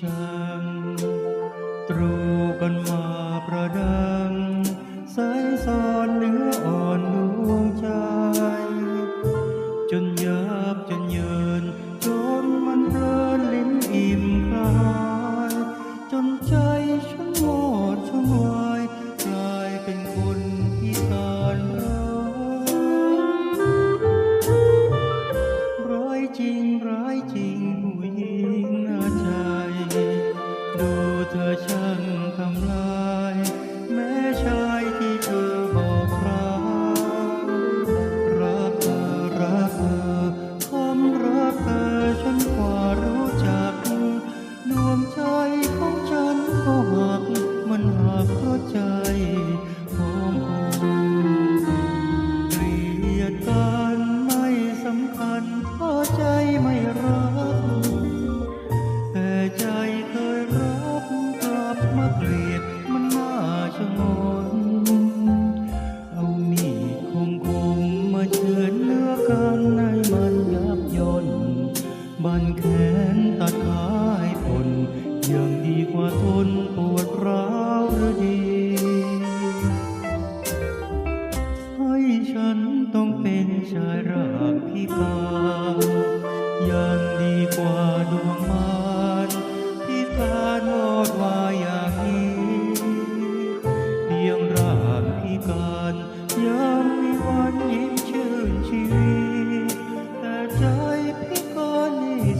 ชัง ตรูกันมาประดัง สายสอนเนื้ออ่อนดวงใจ จนยับจนเยิน จนมันเพลินลิ้นอิ่มคลาย จนใจฉัน มาเกลียดมันน่าชะงน เอามีคงคงมาเฉือนเนื้อกันในมันยับยนบันแค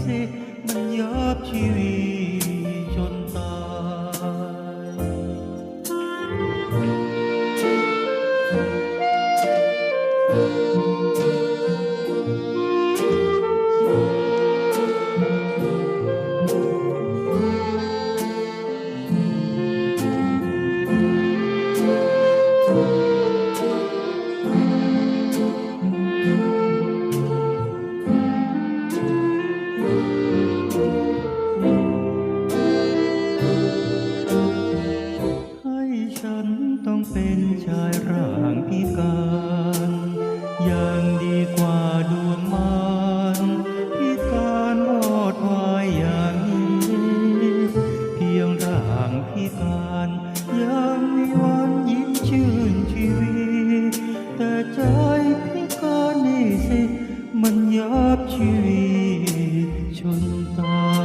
สิมันยอบชีวิต 옆 길이 전다.